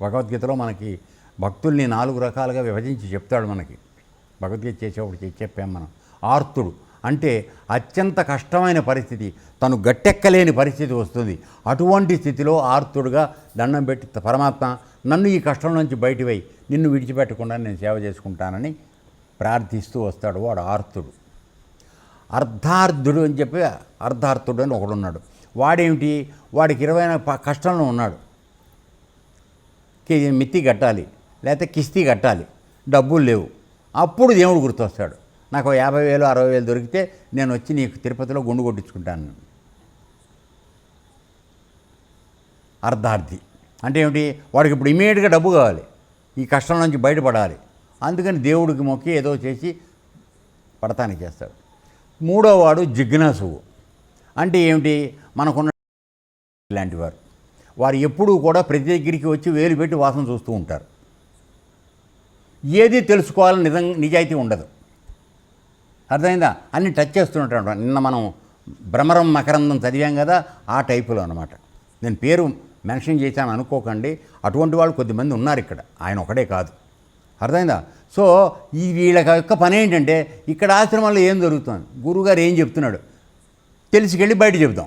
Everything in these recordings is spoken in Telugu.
భగవద్గీతలో మనకి భక్తుల్ని నాలుగు రకాలుగా విభజించి చెప్తాడు మనకి. భగవద్గీత చేసేప్పుడు చెప్పాం మనం. ఆర్తుడు అంటే అత్యంత కష్టమైన పరిస్థితి తను గట్టెక్కలేని పరిస్థితి వస్తుంది. అటువంటి స్థితిలో ఆర్తుడుగా దండం పెట్టి పరమాత్మ నన్ను ఈ కష్టం నుంచి బయటివై నిన్ను విడిచిపెట్టకుండా నేను సేవ చేసుకుంటానని ప్రార్థిస్తూ వస్తాడు వాడు ఆర్తుడు. అర్ధార్థుడు అని చెప్పి అర్ధార్థుడు అని ఒకడున్నాడు. వాడేమిటి? వాడికి ఇరవై ప- కష్టంలో ఉన్నాడు. మిత్తి కట్టాలి లేకపోతే కిస్తీ కట్టాలి డబ్బులు లేవు. అప్పుడు దేవుడు గుర్తొస్తాడు. నాకు యాభై వేలు అరవై వేలు దొరికితే నేను వచ్చి నీకు తిరుపతిలో గుండు కొట్టించుకుంటాను. అర్ధార్థి. అంటే ఏమిటి? వాడికి ఇప్పుడు ఇమీడియట్గా డబ్బు కావాలి. ఈ కష్టం నుంచి బయటపడాలి. అందుకని దేవుడికి మొక్కి ఏదో చేసి పడతానికి చేస్తాడు. మూడో వాడు జిజ్ఞాసువు. అంటే ఏమిటి? మనకున్న ఇలాంటి వారు వారు ఎప్పుడూ కూడా ప్రతి దగ్గరికి వచ్చి వేలు పెట్టి వాసన చూస్తూ ఉంటారు. ఏది తెలుసుకోవాలని నిజం నిజాయితీ ఉండదు. అర్థమైందా? అన్ని టచ్ చేస్తున్నట్టు నిన్న మనం భ్రమరం మకరందం చదివాం కదా ఆ టైపులో అనమాట నేను పేరు మెన్షన్ చేశాను అనుకోకండి. అటువంటి వాళ్ళు కొద్దిమంది ఉన్నారు ఇక్కడ. ఆయన ఒకడే కాదు. అర్థమైందా? సో ఈ వీళ్ళ యొక్క పని ఏంటంటే ఇక్కడ ఆశ్రమంలో ఏం జరుగుతుంది? గురువుగారు ఏం చెప్తున్నాడు? తెలిసికెళ్ళి బయట చెబుతాం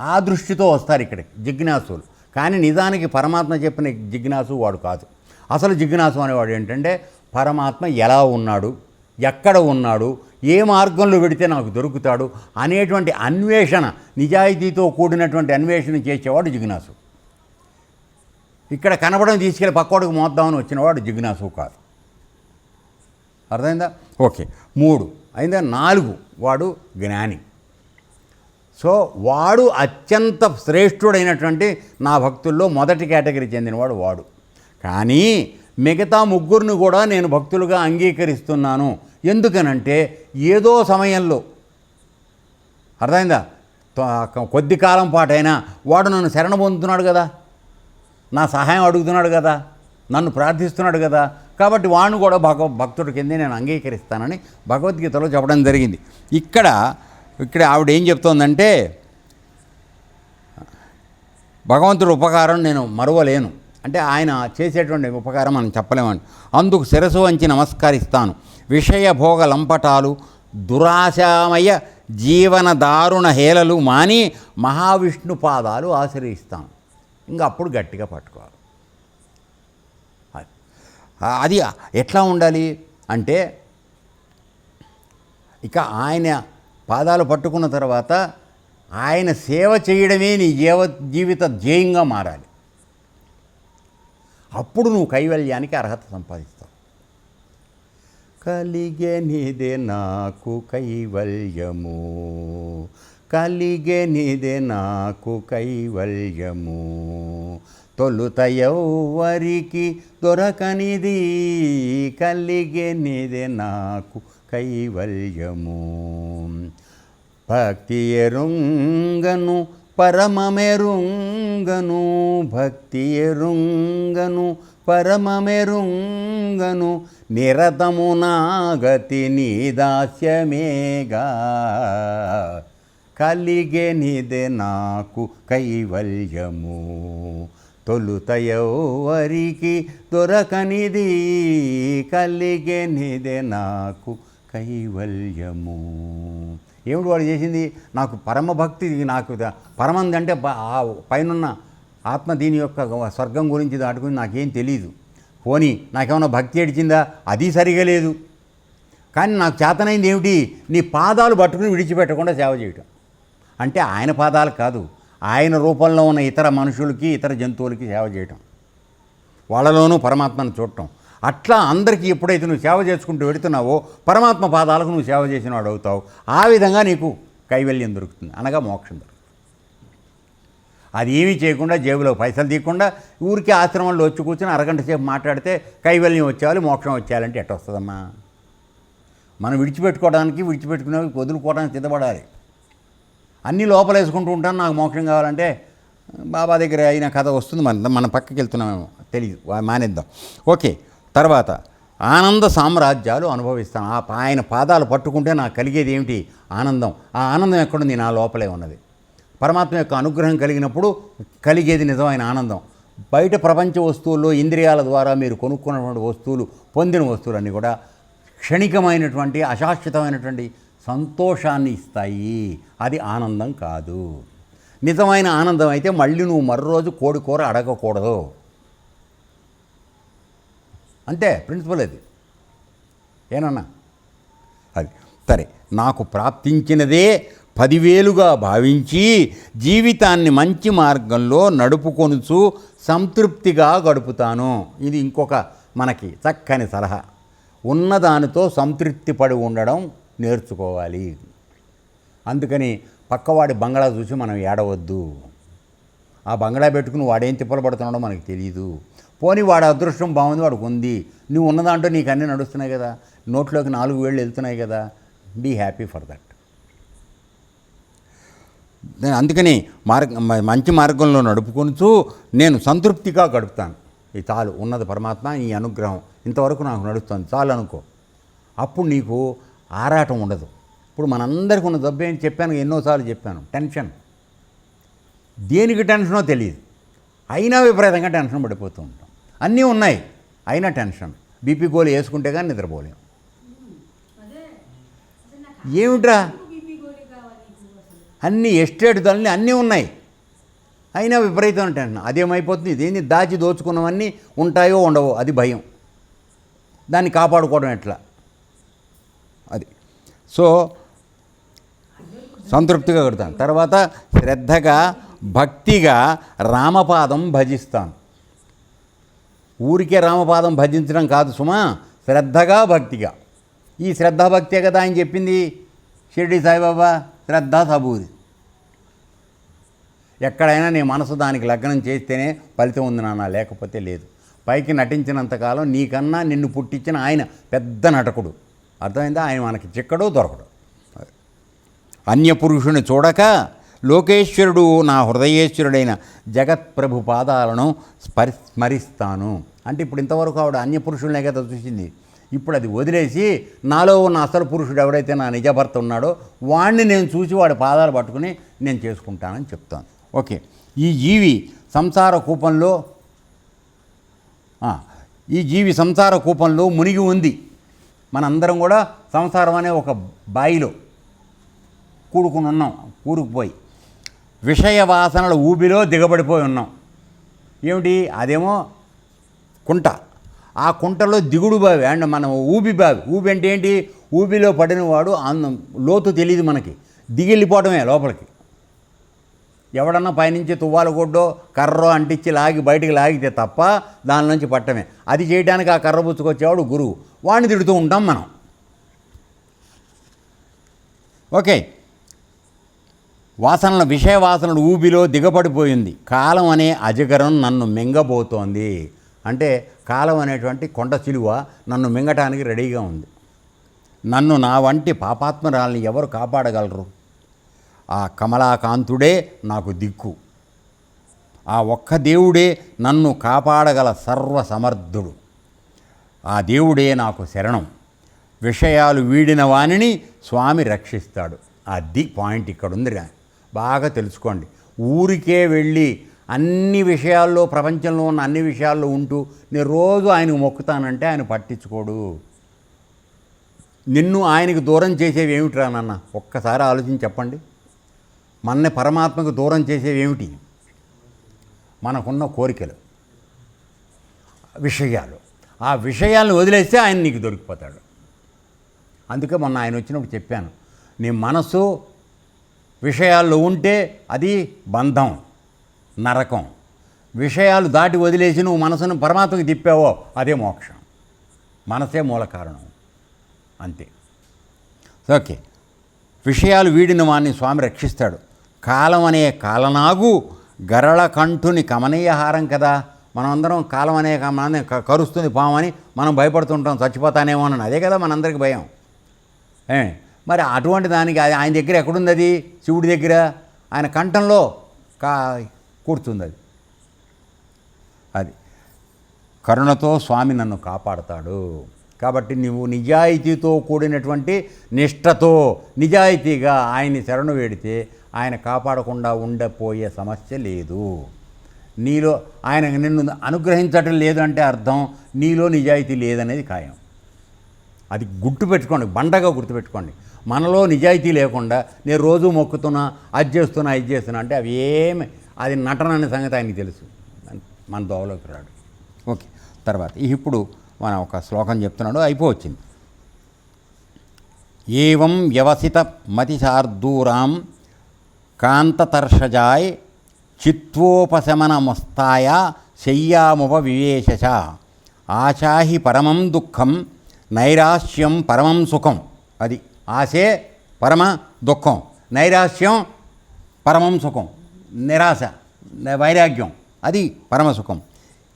ఆ దృష్టితో వస్తారు ఇక్కడికి జిజ్ఞాసులు. కానీ నిజానికి పరమాత్మ చెప్పిన జిజ్ఞాసు వాడు కాదు. అసలు జిజ్ఞాసు అనేవాడు ఏంటంటే పరమాత్మ ఎలా ఉన్నాడు ఎక్కడ ఉన్నాడు ఏ మార్గంలో పెడితే నాకు దొరుకుతాడు అనేటువంటి అన్వేషణ నిజాయితీతో కూడినటువంటి అన్వేషణ చేసేవాడు జిజ్ఞాసు. ఇక్కడ కనపడం తీసుకెళ్ళి పక్కోడికి మోద్దామని వచ్చినవాడు జిజ్ఞాసు కాదు. అర్థమైందా? ఓకే. మూడు. అయిందా? నాలుగు. వాడు జ్ఞాని. సో వాడు అత్యంత శ్రేష్ఠుడైనటువంటి నా భక్తుల్లో మొదటి కేటగిరీ చెందినవాడు వాడు. కానీ మిగతా ముగ్గురిని కూడా నేను భక్తులుగా అంగీకరిస్తున్నాను. ఎందుకనంటే ఏదో సమయంలో అర్థమైందా? కొద్ది కాలం పాటైనా వాడు నన్ను శరణ పొందుతున్నాడు కదా. నా సహాయం అడుగుతున్నాడు కదా. నన్ను ప్రార్థిస్తున్నాడు కదా. కాబట్టి వాడిని కూడా భగవ భక్తుడి కింద నేను అంగీకరిస్తానని భగవద్గీతలో చెప్పడం జరిగింది. ఇక్కడ ఇక్కడ ఆవిడ ఏం చెప్తోందంటే భగవంతుడి ఉపకారం నేను మరువలేను. అంటే ఆయన చేసేటువంటి ఉపకారం మనం చెప్పలేమని అందుకు శిరసు వంచి నమస్కరిస్తాను. విషయ భోగ లంపటాలు దురాశామయ జీవన దారుణ హేళలు మాని మహావిష్ణు పాదాలు ఆశ్రయిస్తాను. ఇంకా అప్పుడు గట్టిగా పట్టుకోవాలి. అది ఎట్లా ఉండాలి అంటే ఇక ఆయన పాదాలు పట్టుకున్న తర్వాత ఆయన సేవ చేయడమే నీ జీవ జీవిత ధ్యేయంగా మారాలి. అప్పుడు నువ్వు కైవల్యానికి అర్హత సంపాదిస్తావు. కలిగెనిదే నాకు కైవల్యము కలిగెనిదే నాకు కైవల్యము. తొలుత ఎవ్వరికి దొరకనిది కలిగెనిదే నాకు కైవల్యము. భక్తి ఎరుంగను పరమమెరుంగను భక్తి ఎరుంగను పరమమెరుంగను నిరతము నాగతి నీ దాస్యమేగా. కలిగెనిదే నాకు కైవల్యము. తొలుత ఎవరికి దొరకనిది కలిగెనిదే నాకు కైవల్యము. ఏమిటి వాడు చేసింది? నాకు పరమ భక్తి నాకు పరమంది అంటే ఆ పైనున్న ఆత్మ దీని యొక్క స్వర్గం గురించి దాటుకుని నాకేం తెలియదు పోనీ నాకేమైనా భక్తి ఏడిచిందా? అది సరిగా లేదు. కానీ నాకు చేతనైంది ఏమిటి? నీ పాదాలు పట్టుకుని విడిచిపెట్టకుండా సేవ చేయటం. అంటే ఆయన పాదాలు కాదు ఆయన రూపంలో ఉన్న ఇతర మనుషులకి ఇతర జంతువులకి సేవ చేయటం. వాళ్ళలోనూ పరమాత్మను చూడటం. అట్లా అందరికీ ఎప్పుడైతే నువ్వు సేవ చేసుకుంటూ వెడుతున్నావో పరమాత్మ పాదాలకు నువ్వు సేవ చేసిన వాడు అవుతావు ఆ విధంగా నీకు కైవల్యం దొరుకుతుంది. అనగా మోక్షం దొరుకుతుంది. అది ఏమీ చేయకుండా జేబులో పైసలు తీయకుండా ఊరికి ఆశ్రమంలో వచ్చి కూర్చొని అరగంట సేపు మాట్లాడితే కైవల్యం వచ్చేవాలి మోక్షం వచ్చేయాలంటే ఎట్ట వస్తుందమ్మా? మనం విడిచిపెట్టుకోవడానికి విడిచిపెట్టుకునే వదులుకోవడానికి సిద్ధపడాలి. అన్నీ లోపలేసుకుంటూ ఉంటాను నాకు మోక్షం కావాలంటే బాబా దగ్గర అయిన కథ వస్తుంది మన మన పక్కకి వెళ్తున్నామేమో తెలియదు మానేద్దాం. ఓకే తర్వాత ఆనంద సామ్రాజ్యాలు అనుభవిస్తాను. ఆ ఆయన పాదాలు పట్టుకుంటే నాకు కలిగేది ఏమిటి? ఆనందం. ఆ ఆనందం ఎక్కడుంది నా లోపలే ఉన్నది. పరమాత్మ యొక్క అనుగ్రహం కలిగినప్పుడు కలిగేది నిజమైన ఆనందం. బయట ప్రపంచ వస్తువుల్లో ఇంద్రియాల ద్వారా మీరు కొనుక్కున్నటువంటి వస్తువులు పొందిన వస్తువులన్నీ కూడా క్షణికమైనటువంటి అశాశ్వతమైనటువంటి సంతోషాన్ని ఇస్తాయి. అది ఆనందం కాదు. నిజమైన ఆనందం అయితే మళ్ళీ నువ్వు మరో రోజు కోడి కూర అడగకూడదు. అంతే ప్రిన్సిపల్ అది ఏనన్నా? అది. సరే నాకు ప్రాప్తించినదే పదివేలుగా భావించి జీవితాన్ని మంచి మార్గంలో నడుపుకొనుచు సంతృప్తిగా గడుపుతాను. ఇది ఇంకొక మనకి చక్కని సలహా. ఉన్నదానితో సంతృప్తి పడి ఉండడం నేర్చుకోవాలి. అందుకని పక్కవాడి బంగ్లా చూసి మనం ఏడవద్దు. ఆ బంగ్లా పెట్టుకుని వాడేం తిప్పలు పడుతున్నాడో మనకు తెలియదు పోనీ వాడు అదృష్టం బాగుంది వాడికి ఉంది. నువ్వు ఉన్నదాంట్లో నీకు అన్నీ నడుస్తున్నాయి కదా. నోట్లోకి నాలుగు వేళ్ళు వెళ్తున్నాయి కదా. Be happy for that. అందుకని మార్గ మంచి మార్గంలో నడుపుకొనుచు నేను సంతృప్తిగా గడుపుతాను. ఈ చాలు ఉన్నది పరమాత్మ ఈ అనుగ్రహం. ఇంతవరకు నాకు నడుస్తుంది. చాలు అనుకో. అప్పుడు నీకు ఆరాటం ఉండదు. ఇప్పుడు మనందరికీ ఉన్న దెబ్బ అని చెప్పాను ఎన్నోసార్లు చెప్పాను. టెన్షన్. దేనికి టెన్షనో తెలియదు అయినా విపరీతంగా టెన్షన్ పడిపోతూ ఉంటాం. అన్నీ ఉన్నాయి. అయినా టెన్షన్. బీపీ గోళీ వేసుకుంటే కానీ నిద్రపోలేం. ఏమిట్రా? అన్ని ఎస్టేట్ ధరలు అన్నీ ఉన్నాయి. అయినా విపరీతమైన టెన్షన్. అదేమైపోతుంది? దేన్ని దాచి దోచుకున్నవన్నీ ఉంటాయో ఉండవో? అది భయం. దాన్ని కాపాడుకోవడం ఎట్లా? అది. సో సంతృప్తిగా కడతాను. తర్వాత శ్రద్ధగా భక్తిగా రామపాదం భజిస్తాను. ఊరికే రామపాదం భజించడం కాదు సుమా శ్రద్ధగా భక్తిగా. ఈ శ్రద్ధభక్తే కదా ఆయన చెప్పింది షిర్డి సాయిబాబా శ్రద్ధ సబూది. ఎక్కడైనా నీ మనసు దానికి లగ్నం చేస్తేనే ఫలితం ఉంది నాన్న లేకపోతే లేదు. పైకి నటించినంతకాలం నీకన్నా నిన్ను పుట్టించిన ఆయన పెద్ద నటకుడు. అర్థమైందా? ఆయన మనకి చిక్కడో దొరకడు. అన్యపురుషుని చూడక లోకేశ్వరుడు నా హృదయేశ్వరుడైన జగత్ప్రభు పాదాలను స్మరి స్మరిస్తాను. అంటే ఇప్పుడు ఇంతవరకు ఆవిడ అన్యపురుషులనే కదా చూసింది. ఇప్పుడు అది వదిలేసి నాలో ఉన్న అసలు పురుషుడు ఎవడైతే నా నిజభర్త ఉన్నాడో వాణ్ణి నేను చూసి వాడి పాదాలు పట్టుకుని నేను చేసుకుంటానని చెప్తాను. ఓకే. ఈ జీవి సంసార కూపంలో ఈ జీవి సంసార కూపంలో మునిగి ఉంది. మనందరం కూడా సంసారం అనే ఒక బాయిలో కూడుకుని ఉన్నాం కూరుకుపోయి. విషయ వాసనల ఊబిలో దిగబడిపోయి ఉన్నాం. ఏమిటి? అదేమో కుంట. ఆ కుంటలో దిగుడు బావి అండ్ మనం ఊబి బావి. ఊబి అంటే ఏంటి? ఊబిలో పడిన వాడు లోతు తెలియదు మనకి. దిగిళ్ళిపోవడమే లోపలికి. ఎవడన్నా పైనుంచి తువ్వాల కొడ్డో కర్రో అంటించి లాగి బయటికి లాగితే తప్ప దాని నుంచి పట్టమే. అది చేయడానికి ఆ కర్ర పుచ్చుకొచ్చేవాడు గురువు. వాడిని తిడుతూ ఉంటాం మనం. ఓకే. వాసనల విషయ వాసనలు ఊబిలో దిగబడిపోయింది. కాలం అనే అజగరం నన్ను మింగబోతోంది. అంటే కాలం అనేటువంటి కొండ చిలువ నన్ను మింగటానికి రెడీగా ఉంది. నన్ను నా వంటి పాపాత్మరాల్ని ఎవరు కాపాడగలరు? ఆ కమలాకాంతుడే నాకు దిక్కు. ఆ ఒక్క దేవుడే నన్ను కాపాడగల సర్వసమర్థుడు. ఆ దేవుడే నాకు శరణం. విషయాలు వీడిన వాణిని స్వామి రక్షిస్తాడు. అది పాయింట్ ఇక్కడ ఉంది రా. బాగా తెలుసుకోండి. ఊరికే వెళ్ళి అన్ని విషయాల్లో ప్రపంచంలో ఉన్న అన్ని విషయాల్లో ఉంటూ నేను రోజు ఆయనకు మొక్కుతానంటే ఆయన పట్టించుకోడు. నిన్ను ఆయనకు దూరం చేసేవి ఏమిటిరా నాన్న? ఒక్కసారి ఆలోచించి చెప్పండి. మన పరమాత్మకు దూరం చేసేవి ఏమిటి? మనకున్న కోరికలు విషయాలు. ఆ విషయాలను వదిలేస్తే ఆయన నీకు దొరికిపోతాడు. అందుకే మొన్న ఆయన వచ్చినప్పుడు చెప్పాను నీ మనసు విషయాల్లో ఉంటే అది బంధం నరకం. విషయాలు దాటి వదిలేసి నువ్వు మనసును పరమాత్మకి తిప్పావో అదే మోక్షం. మనసే మూల కారణం. అంతే. ఓకే. విషయాలు వీడిన వాణ్ణి స్వామి రక్షిస్తాడు. కాలం అనే కాలనాగు గరళ కంఠుని కమనీయహారం కదా. మనమందరం కాలం అనే కమనే క- కరుస్తుంది పామని మనం భయపడుతుంటాం చచ్చిపోతానేమో అని అదే కదా మనందరికి భయం. మరి అటువంటి దానికి అది ఆయన దగ్గర ఎక్కడుంది అది శివుడి దగ్గర? ఆయన కంఠంలో కా కూర్చుంది అది అది. కరుణతో స్వామి నన్ను కాపాడతాడు. కాబట్టి నువ్వు నిజాయితీతో కూడినటువంటి నిష్ఠతో నిజాయితీగా ఆయన్ని శరణు వేడితే ఆయన కాపాడకుండా ఉండపోయే సమస్య లేదు. నీలో ఆయన నిన్ను అనుగ్రహించటం లేదంటే అర్థం నీలో నిజాయితీ లేదనేది ఖాయం. అది గుర్తు పెట్టుకోండి బండగా గుర్తుపెట్టుకోండి. మనలో నిజాయితీ లేకుండా నేను రోజు మొక్కుతున్నా అది చేస్తున్నా ఇది చేస్తున్నా అంటే అవి ఏమి అది నటన అనే సంగతి ఆయనకి తెలుసు. మన దోవలోకి రాడు. ఓకే తర్వాత ఇప్పుడు మనం ఒక శ్లోకం చెప్తున్నాడు అయిపోవచ్చింది. ఏవం వ్యవసిత మతిశార్దూరాం కాంతతర్షజాయ్ చిత్వోపశమనమస్తాయ శయ్యాముప వివేశ ఆశాహి పరమం దుఃఖం నైరాశ్యం పరమం సుఖం. అది ఆశే పరమ దుఃఖం. నైరాశ్యం పరమం సుఖం. నిరాశ వైరాగ్యం. అది పరమ సుఖం.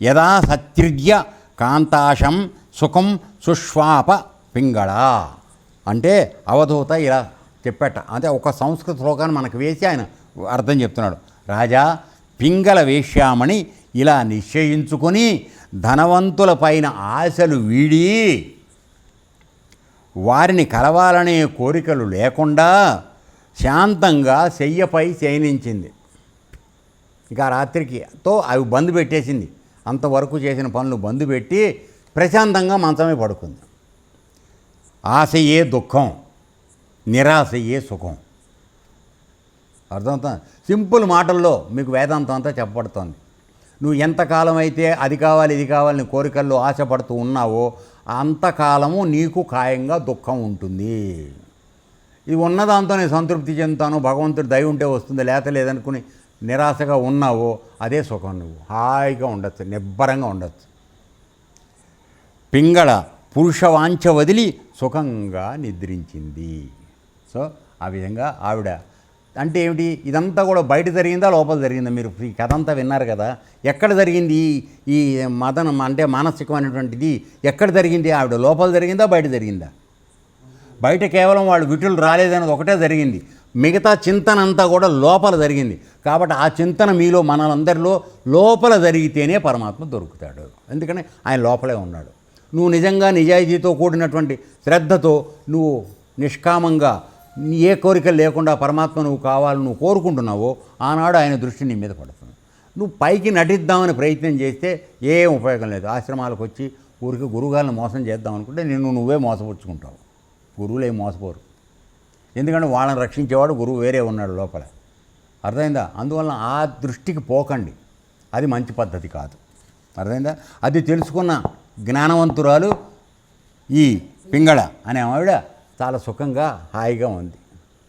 యదా సత్యజ్య కాంతాశం సుఖం సుష్వాప పింగళ. అంటే అవధూత ఇలా చెప్పాట. అంటే ఒక సంస్కృత శ్లోకాన్ని మనకు వేసి ఆయన అర్థం చెప్తున్నాడు. రాజా పింగళ వేశ్యామణి ఇలా నిశ్చయించుకొని ధనవంతుల పైన ఆశలు వీడి వారిని కలవాలనే కోరికలు లేకుండా శాంతంగా శయ్యపై శయనించింది. ఇక రాత్రికి తో అవి బంద్ పెట్టేసింది. అంతవరకు చేసిన పనులు బంద్ పెట్టి ప్రశాంతంగా మంచమే పడుకుంది. ఆశయే దుఃఖం నిరాశయే సుఖం. అర్థమవుతా సింపుల్ మాటల్లో మీకు వేదాంతం అంతా చెప్పబడుతోంది. నువ్వు ఎంతకాలం అయితే అది కావాలి ఇది కావాలని కోరికల్లో ఆశపడుతూ ఉన్నావో అంతకాలము నీకు ఖాయంగా దుఃఖం ఉంటుంది. ఇది ఉన్నదాంతో నేను సంతృప్తి చెందుతాను భగవంతుడు దయ ఉంటే వస్తుంది లేత లేదనుకుని నిరాశగా ఉన్నావో అదే సుఖం నువ్వు. హాయిగా ఉండొచ్చు నిబ్బరంగా ఉండొచ్చు. పింగళ పురుషవాంఛ వదిలి సుఖంగా నిద్రించింది. సో ఆ విధంగా ఆవిడ అంటే ఏమిటి? ఇదంతా కూడా బయట జరిగిందా? లోపల జరిగిందా? మీరు ఈ కథ అంతా విన్నారు కదా. ఎక్కడ జరిగింది ఈ- ఈ మదనం అంటే మానసికమైనటువంటిది? ఎక్కడ జరిగింది? ఆవిడ లోపల జరిగిందా? బయట జరిగిందా? బయట కేవలం వాళ్ళు విటులు రాలేదనేది ఒకటే జరిగింది. మిగతా చింతన అంతా కూడా లోపల జరిగింది. కాబట్టి ఆ చింతన మీలో మనందరిలో లోపల జరిగితేనే పరమాత్మ దొరుకుతాడు. ఎందుకని? ఆయన లోపలే ఉన్నాడు. నువ్వు నిజంగా నిజాయితీతో కూడినటువంటి శ్రద్ధతో నువ్వు నిష్కామంగా ఏ కోరిక లేకుండా పరమాత్మ నువ్వు కావాలని నువ్వు కోరుకుంటున్నావో ఆనాడు ఆయన దృష్టి నీ మీద పడుతుంది. నువ్వు పైకి నటిద్దామని ప్రయత్నం చేస్తే ఏం ఉపయోగం లేదు. ఆశ్రమాలకు వచ్చి ఊరికి గురుగాలను మోసం చేద్దాం అనుకుంటే నిన్ను నువ్వే మోసపుచ్చుకుంటావు. గురువులు ఏం మోసపోరు. ఎందుకంటే వాళ్ళని రక్షించేవాడు గురువు వేరే ఉన్నాడు లోపల. అర్థమైందా? అందువలన ఆ దృష్టికి పోకండి. అది మంచి పద్ధతి కాదు. అర్థమైందా? అది తెలుసుకున్న జ్ఞానవంతురాలు ఈ పింగళ అనే ఆవిడ చాలా సుఖంగా హాయిగా ఉంది.